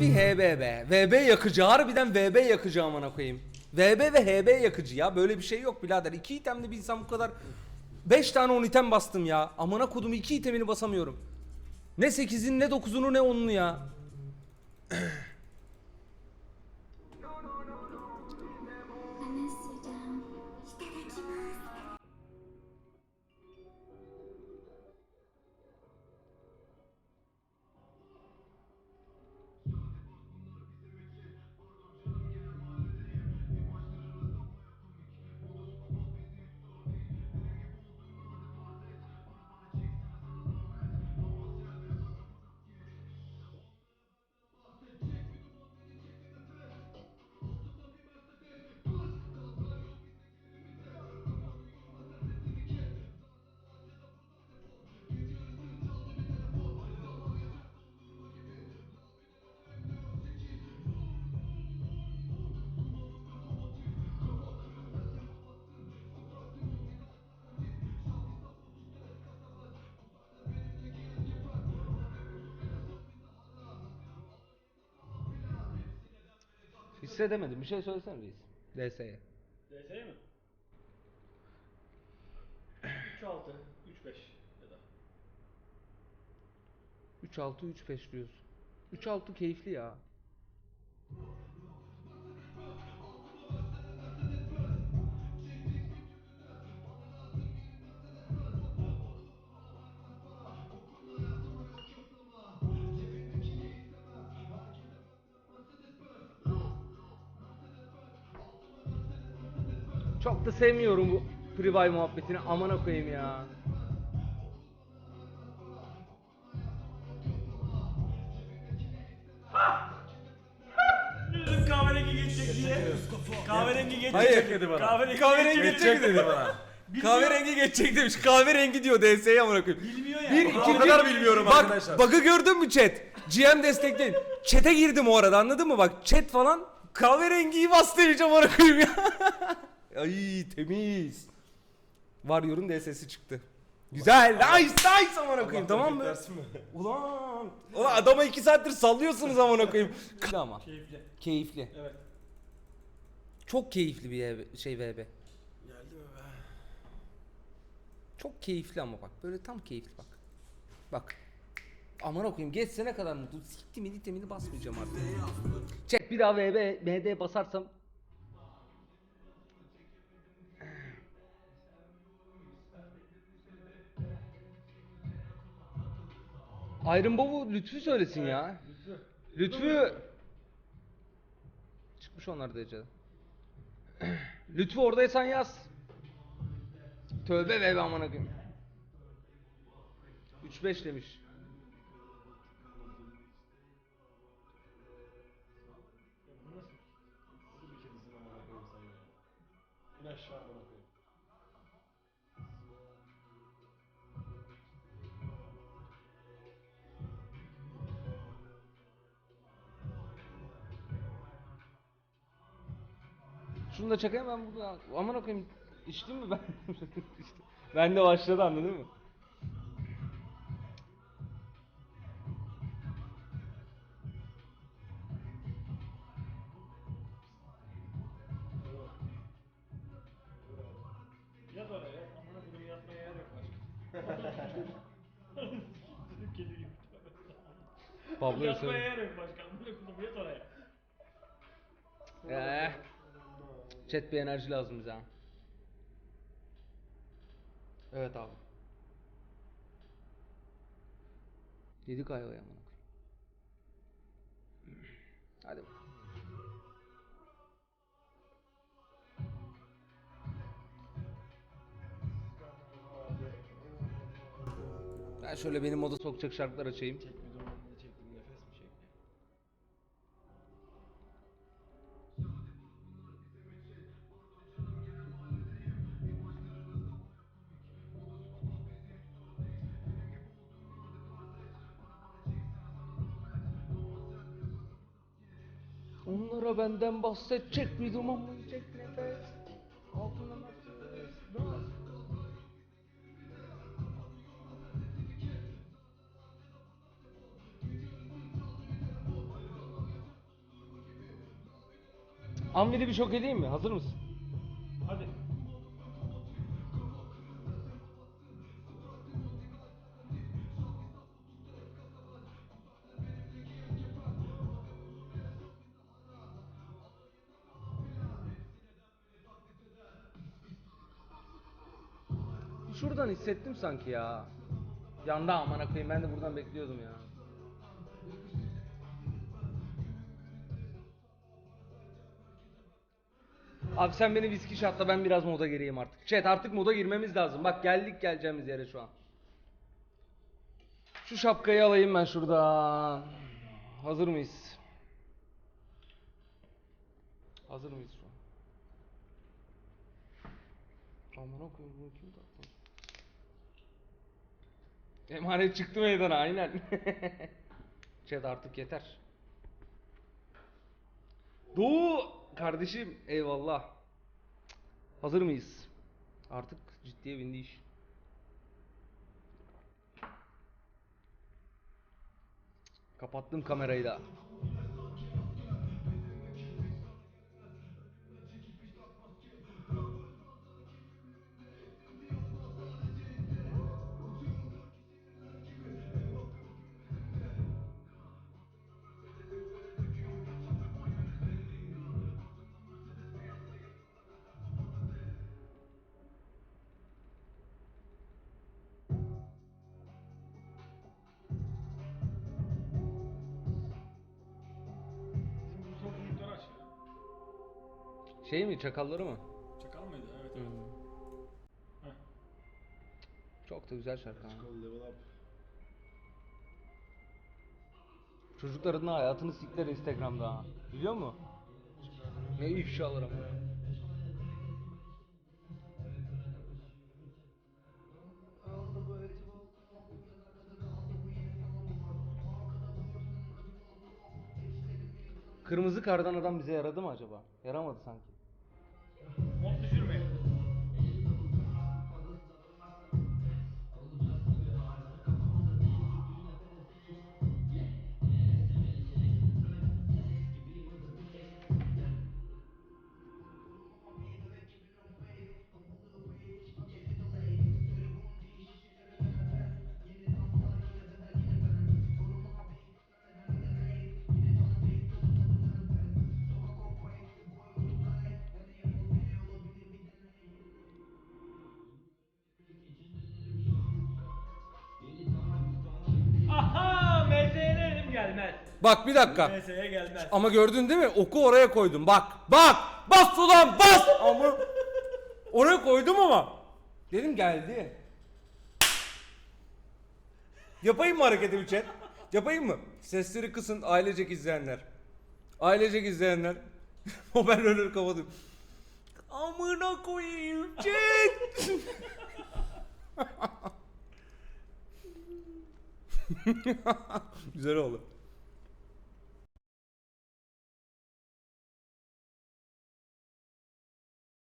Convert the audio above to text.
Bir HB. VB yakıcı. Harbiden VB yakıcı amına koyayım. VB ve HB yakıcı ya. Böyle bir şey yok birader. İki itemli bir insan bu kadar... 5 tane 10 item bastım ya. Amına kodum iki itemini basamıyorum. Ne 8'in ne 9'unu ne 10'unu ya. Hissedemedim. Bir şey söylesene reis. DS'ye. DS mi? 3-6, 3-5 ya da. 3-6 3-5 diyorsun. 3-6 keyifli ya. Çok da sevmiyorum bu privay muhabbetini amına koyayım ya. Kahverengi geçecek diye. Kahverengi geçecek Hayır. dedi bana. Kahverengi, Kahverengi geçecek geçecek dedi bana. Bilmiyor. Kahverengi geçecek demiş. Kahverengi diyor DS'ye amına koyayım. Bilmiyor ya. Bir O ikinci kadar bilmiyorum bak, arkadaşlar. Bug'ı gördün mü chat? GM destekleyin. Chat'e girdim o arada anladın mı? Bak chat falan kahverengiyi bastı iyice amına koyayım ya. Ay temiz. Warrior'un DS'si çıktı. Güzel. Nice nice amına koyayım tamam mı? Ulan. Ulan adama iki saattir sallıyorsunuz amına koyayım. Ama Keyifli. keyifli. Evet. Çok keyifli bir EV şey VB. Geldi mi be? Çok keyifli ama bak. Böyle tam keyifli bak. Bak. Aman okuyayım geçse ne kadar mutlu. Siktimini itemini basmayacağım artık. Çek bir daha VB MD basarsam. Iron Bow'u Lütfü söylesin ya. Lütfü. Çıkmış onlar da Ece'de. Lütfü oradaysan yaz. Tövbe ve aman koyayım. 3-5 demiş. Aşağı bırakıyorum. Şunu da çakayım ben burada. Aman koyayım. İçtim mi ben? İşte. ben de başladı anladın mı? Yat oraya. Amına koyayım yatmaya yer yok başka. Kedi gibi. Pablo'ya Yatmaya yer yok başka. Amına koyayım yat oraya. Eee. Chat bir enerji lazım bize. Evet abi. Yedik ayvayı amına koyayım. Hadi. Ben şöyle benim moda sokacak şarkılar açayım. sonra benden bahsedecek bir duman verecek nefes. Altına bir şok edeyim mi? Hazır mısın? Şuradan hissettim sanki ya. Yanda amına koyayım ben de buradan bekliyordum ya. Abi sen beni viski şatla ben biraz moda gireyim artık. Chat artık moda girmemiz lazım. Bak geldik geleceğimiz yere şu an. Şu şapkayı alayım ben şuradan. Hazır mıyız? Hazır mıyız şu an? Amına koyayım bunu kim taktı? Emanet çıktı meydana aynen. Chat artık yeter. Doğu kardeşim eyvallah. Hazır mıyız? Artık ciddiye bindi iş. Kapattım kamerayı da. Şey mi çakalları mı? Çakal mıydı? Evet evet. Heh. Çok da güzel şarkı. ha. Level up. Çocukların da hayatını sikler Instagram'da ha. Biliyor musun? Ne ifşalar ama. Kırmızı kardan adam bize yaradı mı acaba? Yaramadı sanki. Bak bir dakika. MS'ye gelmez. Ama gördün değil mi? Oku oraya koydum. Bak. Bak. Bas ulan bas. Ama oraya koydum ama. Dedim geldi. Yapayım mı hareketi bir chat? Yapayım mı? Sesleri kısın ailecek izleyenler. Ailecek izleyenler. Hoparlörleri kapadım. Amına koyayım chat. Güzel oldu.